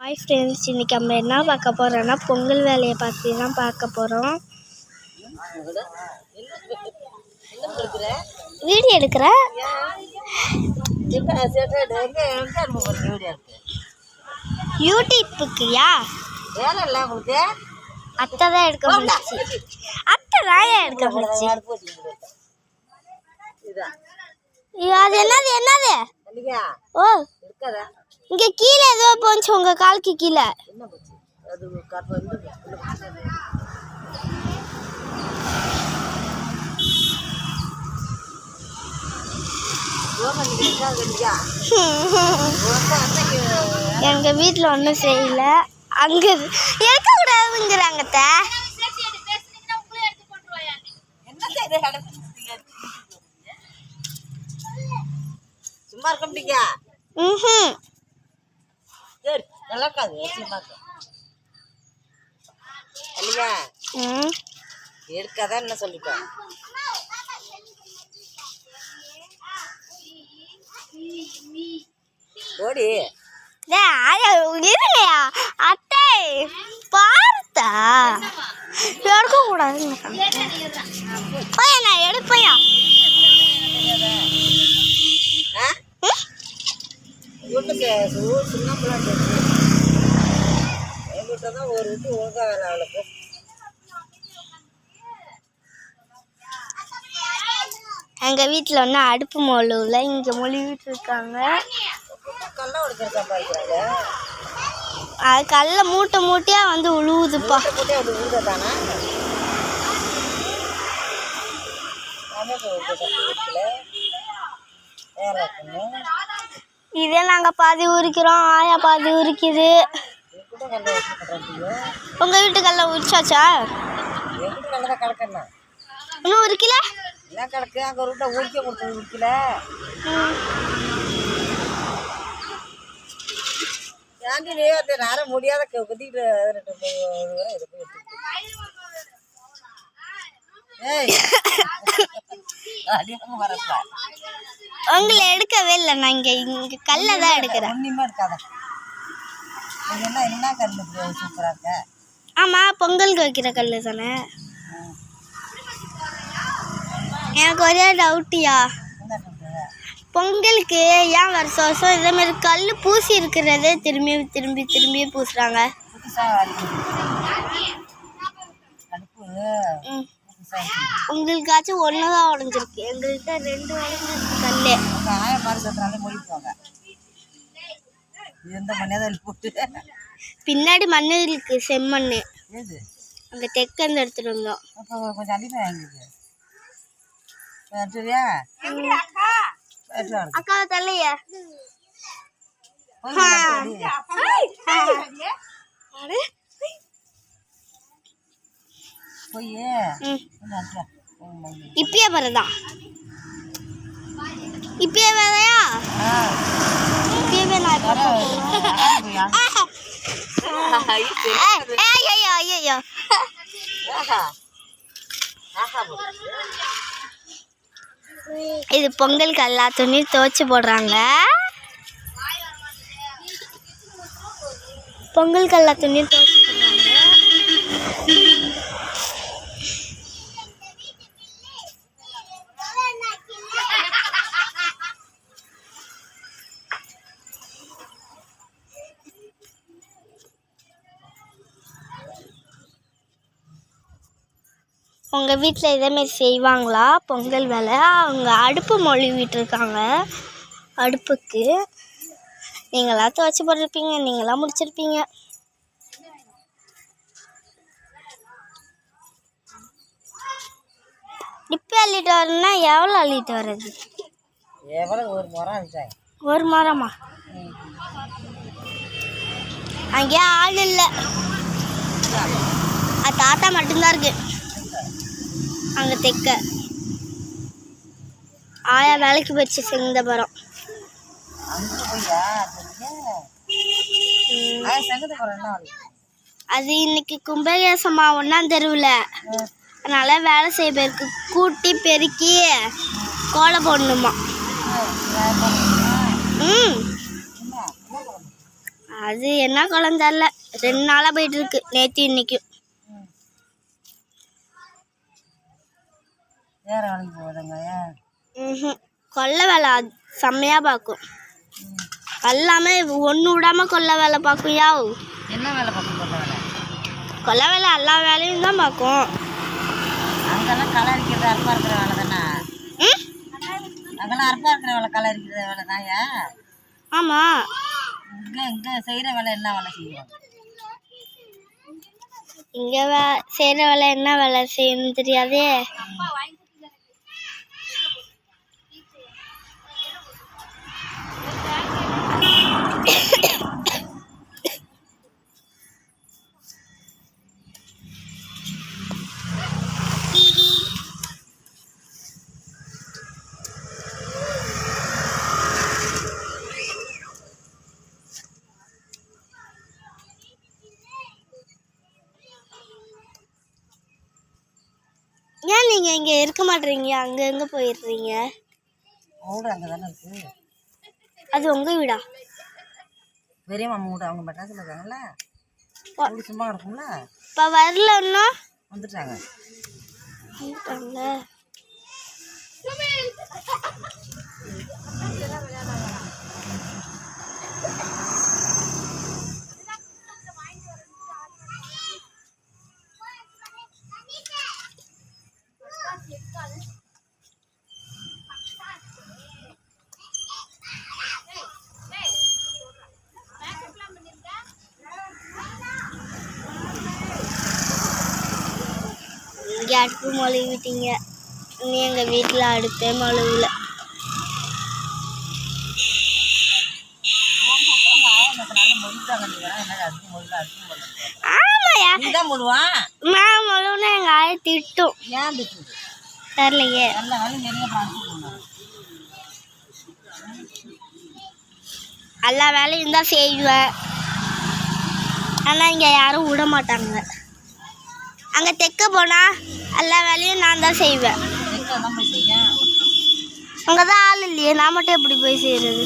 Hi friends இன்றைக்கி நம்ம என்ன பார்க்க போகிறோன்னா பொங்கல் வேலையை பற்றி தான் பார்க்க போகிறோம் வீடியோ எடுக்கிறேன் யூடியூப்புக்குயா அத்தை தான் எடுக்க முடிச்சு அத்தை தான் எடுக்க முடிச்சு அது என்னது என்னது? ஓ. இங்கே கீழே ஏதோ போச்சு உங்கள் காலுக்கு கீழே. எங்கள் வீட்டில் ஒன்றும் செய்யல. அங்கே இருக்கக்கூடாதுங்கிறாங்க அத்தை. சும்மா இருக்க முடியுங்க ம் சரி இருக்க இல்லையா ம்? எடுக்காதான் என்ன சொல்லிட்டேன் ஓடி. இருங்கய்யா. அத்தை பார்த்தா எடுக்க போய் நான் எடுப்பையா? ஊர் சின்ன பிள்ளாட்டு எங்கிட்ட தான் ஒரு வீட்டு ஒழுங்கா வேலை அவளுக்கு. எங்கள் வீட்டில் ஒன்றும் அடுப்பு மொழுவில் இங்கே மொழிவிட்டு இருக்காங்க. கல்ல உடைச்சிருக்கா பாருங்க அது கல்ல மூட்டை மூட்டையாக வந்து உழுவுதுப்பா. மூட்டை மூட்டை அப்படி விழுத தானே நானே விழுத சட்டி வீட்டில். வேலை இருக்கணும் இதே நாங்கள் பாதி உரிக்கிறோம் ஆயா பாதி உரிக்குது என்கிட்ட உங்கள் வீட்டு கல்ல உரிச்சாச்சா என்கிட்ட கல்ல தான் இன்னும் உரிக்கல என்ன கிடக்கு அங்கே ஒரு வீட்டை உரிக்க கொடுத்தது உரிக்கல ஏன்டி நீ அந்த நேரம் முடியாத க- குத்திக்கிட்டு ரெண்டு மூணு இது வரை இதை போய் எடுத்துக்கிட்டு. ஏய் அடியாம வரப்பா உங்களை எடுக்கவே இல்லை நான் இங்கே இங்கே கல்லை தான் எடுக்கிறேன். என்ன கல் சூப்பராக இருக்க ஆமாம் பொங்கலுக்கு வைக்கிற கல் தானே. எனக்கு ஒரே டவுட்டியா பொங்கலுக்கு ஏன் வருஷம் வருஷம் இதே மாதிரி கல் பூசி இருக்கிறதே திரும்பி திரும்பி திரும்பி பூசுறாங்க. உங்களுக்காச்சும் ஒன்று தான் உடஞ்சிருக்கு. எங்கள்கிட்ட ரெண்டு உடஞ்சிருக்கு கல் உங்கள் ஆய மாதிரி சத்துனாலே மொழிப்பாங்க இது எந்த மணியாவது போட்டு பின்னாடி மண்ணு இருக்கு செம்மண் அங்கே தெக்கந்து எடுத்துட்டு வந்தோம். அப்போ கொஞ்சம் அடிமை வாங்கிது சரியா எடுத்து வா. அக்கா தள்ளைய அடி. போய். இப்பயே வரதா இப்பயே வரயா ஆ, இப்பயே ஐயோ. இது பொங்கலுக்கு எல்லா துணியும் துவைச்சு போடுறாங்க. பொங்கலுக்கு எல்லா துணியும் துவைச்சு உங்கள் வீட்டில் இதேமாரி செய்வாங்களா? பொங்கல் வேலை. அவங்க அடுப்பு மொழிவிட்டு இருக்காங்க அடுப்புக்கு. நீங்களாம் துவைச்சி போட்டிருப்பீங்க. நீங்களாம் முடிச்சிருப்பீங்க. இப்போ அள்ளிட்டு வரணும்னா எவ்வளோ அள்ளிட்டு வர்றது? ஒரு அடிச்சாங்க ஒரு மரமா? அங்கேயே ஆள் இல்லை. அது தாத்தா மட்டும்தான் இருக்கு. அங்கே தெக்க. ஆயா வேலைக்கு போயிடுச்சு சிங்கந்தபுரம்? அது இன்னைக்கு கும்பகேசமா ஒன்றாம் தெருவில். அதனால வேலை செய்ய பேருக்கு கூட்டி பெருக்கி கோலம் போடணுமா. ம். அது என்ன குளம் தெரில ரெண்டு நாளாக போயிட்டு இருக்கு நேற்று இன்னைக்கும் வேற வேலைக்கு போகுதுங்க. கொல்லை வேலை அது செம்மையாக பார்க்கும். எல்லாமே ஒன்று விடாம கொல்லை வேலை பார்க்கும் யாவ் என்ன வேலை பார்க்க போகிற வேலை? கொல்லை வேலை எல்லா வேலையும் தான் பார்க்கும். அங்கெல்லாம் களை அரிக்கிறது அறுப்பா இருக்கிற வேலை தானே? ம்? அங்கெல்லாம் அறுப்பா இருக்கிற வேலை களை அரிக்கிற வேலை தான் ஏன் ஆமாம் இங்கே இங்கே செய்கிற வேலை என்ன வேலை செய்வோம் இங்கே வே செய்கிற வேலை என்ன வேலை செய்யணும்னு தெரியாதே. இங்கே இருக்க மாட்டேறீங்க அங்கே எங்கே போயிடுறீங்க வீடு அங்கே தானே இருக்குது அது உங்கள் வீடா? பெரிய மாமா வீடு அவங்க மெட்ராஸில் இருக்காங்கல்ல வீடு சும்மா கிடக்கும்ல இப்போ வரலன்னா வந்துட்டாங்க. வந்துட்டாங்கள இங்கே அடுப்பு மொழிவிட்டீங்க? நீ எங்கள் வீட்டில் அடுப்பே மொழிவில். தான் நான் மொழிவுனா எங்கள் ஆய திட்டும். ஏன் தெரிலையே. எல்லா வேலையும் தான் செய்வேன். ஆனால் இங்கே யாரும் விட மாட்டாங்க. அங்கே தெக்க போனால் எல்லா வேலையும் நான் தான் செய்வேன். அங்கே தான் ஆள் இல்லையே நான் மட்டும் எப்படி போய் செய்கிறது?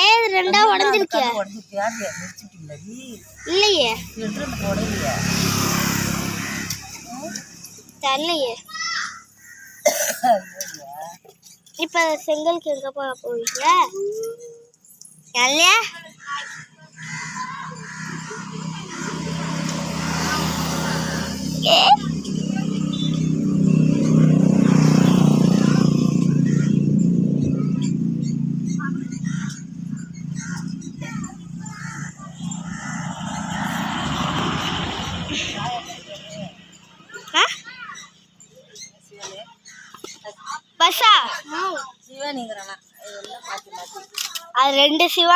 ஏ இது ரெண்டா உடஞ்சிருக்கே கண்ணு உடஞ்சிருச்சு யாரு முடிச்சுட்டீங்களா நீ இல்லையே தெரிலையே. இப்போ செங்கலுக்கு எங்கே போக போவீங்க? இல்லையா ஏ ஆ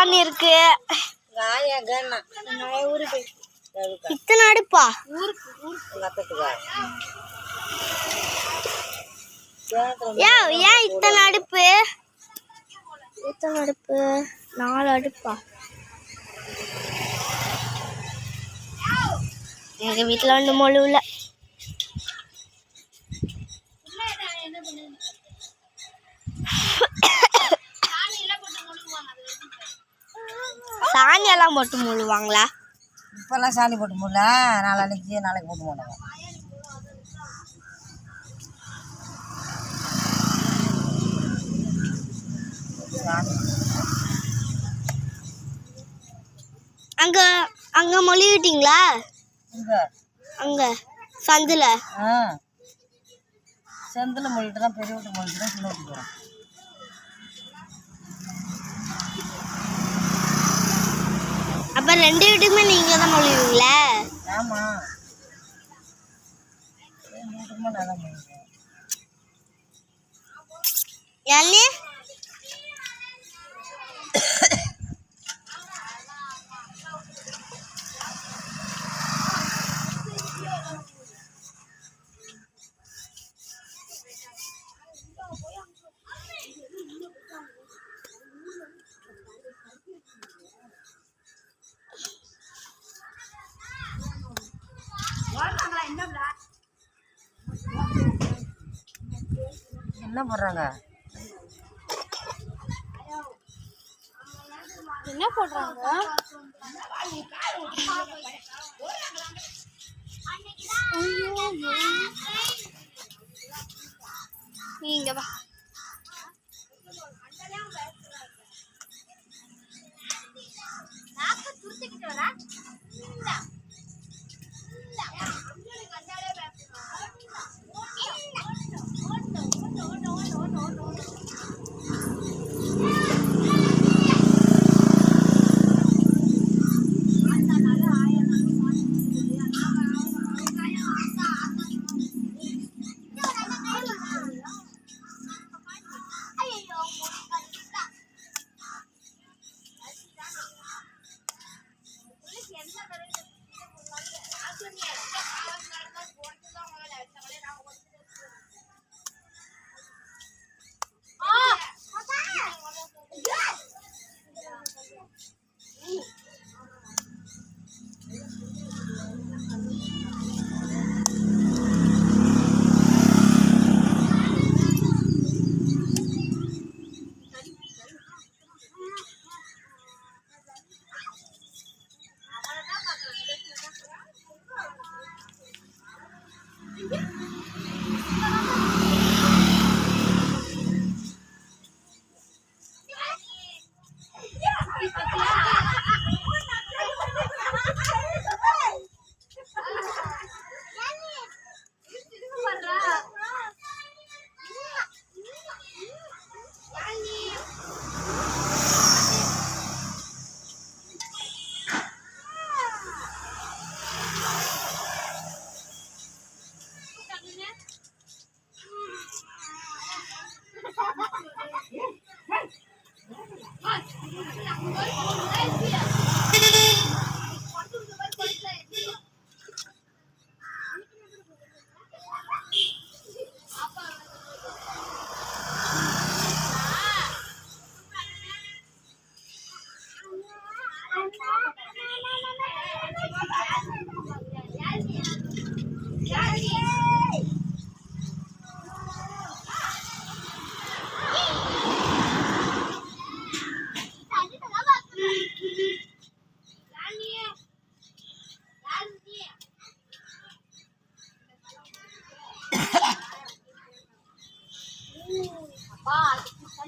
சிவானி இருக்கு. இத்தனை அடுப்பா? ஏன் ஏன் இத்தனை அடுப்பு? இத்தனை அடுப்பு? நாலு அடுப்பா? எங்க வீட்டில் ஒன்று மொழுவில். சாணியெல்லாம் போட்டு முழுவாங்களா இப்போல்லாம் சாணி போட்டு போடல நாளைக்கு நாளைக்கு போட்டு சாணி அங்கே அங்கே மொழிவிட்டீங்களா அங்கே சந்தில்? செந்தில் மொழிட்டு தான் பெரிய வீட்டு மொழிட்டு தான் சின்ன வீட்டுக்கு அப்போ ரெண்டு வீட்டுக்குமே நீங்கள் தான் மொழிவீங்களா? ஆமாம் ரெண்டு என்ன போடுறாங்க? என்ன போடுறாங்க? நீங்க வா.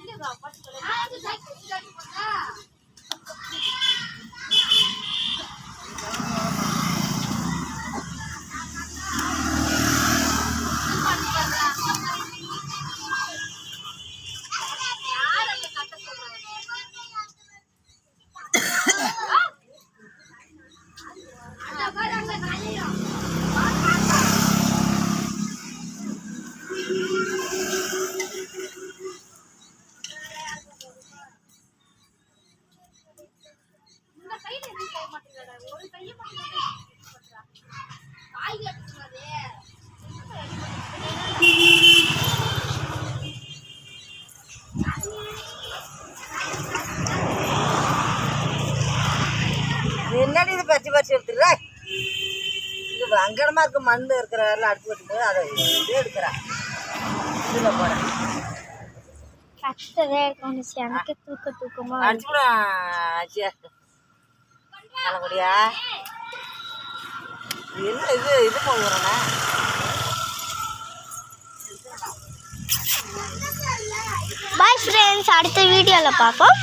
那个好吃的。இது அங்கடமா இருக்க மண் இருக்கிற எல்லாம் அடுத்து வச்சுட்டு அதை இது எடுக்கிறேன். இதில் போகிறேன் கஷ்டதே இருக்கும் எனக்கு தூக்க தூக்கமா அடிச்சுடும் ஆச்சியா நல்லபடியா. என்ன இது? இது போகிறேண்ணா பாய் ஃப்ரெண்ட்ஸ் அடுத்த வீடியோவில் பார்ப்போம்.